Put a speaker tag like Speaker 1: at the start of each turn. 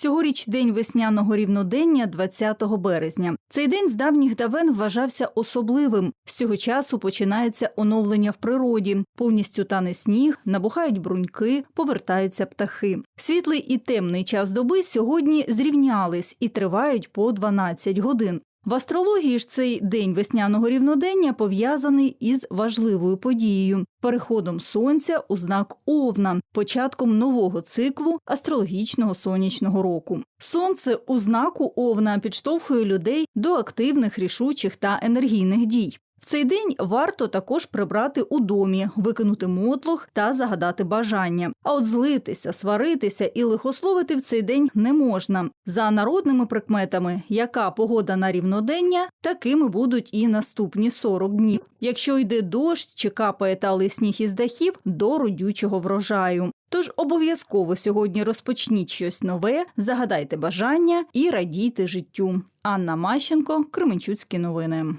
Speaker 1: Цьогоріч день весняного рівнодення 20 березня. Цей день з давніх давен вважався особливим. З цього часу починається оновлення в природі. Повністю тане сніг, набухають бруньки, повертаються птахи. Світлий і темний час доби сьогодні зрівнялись і тривають по 12 годин. В астрології ж цей день весняного рівнодення пов'язаний із важливою подією переходом сонця у знак Овна, початком нового циклу астрологічного сонячного року. Сонце у знаку Овна підштовхує людей до активних, рішучих та енергійних дій. В цей день варто також прибрати у домі, викинути мотлох та загадати бажання. А от злитися, сваритися і лихословити в цей день не можна. За народними прикметами, яка погода на рівнодення, такими будуть і наступні 40 днів. Якщо йде дощ чи капає талий сніг із дахів до родючого врожаю. Тож обов'язково сьогодні розпочніть щось нове, загадайте бажання і радійте життю. Анна Мащенко, Кременчуцькі новини.